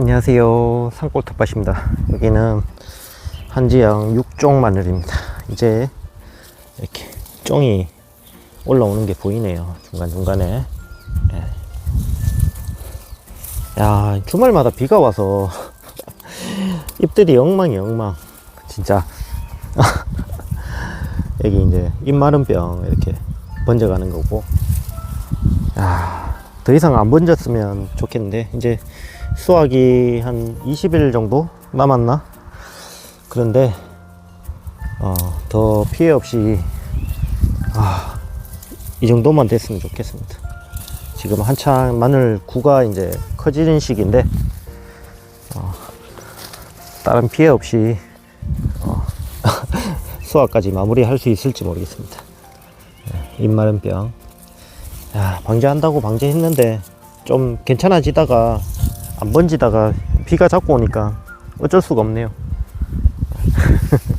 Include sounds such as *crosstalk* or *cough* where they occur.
안녕하세요. 산골 텃밭입니다. 여기는 한지영 6종 마늘입니다. 이제 이렇게 쫑이 올라오는 게 보이네요. 중간중간에. 예. 야 주말마다 비가 와서 *laughs* 잎들이 엉망이 엉망. 진짜. *laughs* 여기 이제 잎마른병 이렇게 번져가는 거고. 야, 더 이상 안 번졌으면 좋겠는데 이제 수확이 한 20일 정도 남았나? 그런데 어, 더 피해 없이 아, 이 정도만 됐으면 좋겠습니다. 지금 한창 마늘 구가 이제 커지는 시기인데 어, 다른 피해 없이 어, *laughs* 수확까지 마무리할 수 있을지 모르겠습니다. 네, 입마른병. 야, 방제한다고 방제했는데 좀 괜찮아지다가 안 번지다가 비가 자꾸 오니까 어쩔 수가 없네요. *laughs*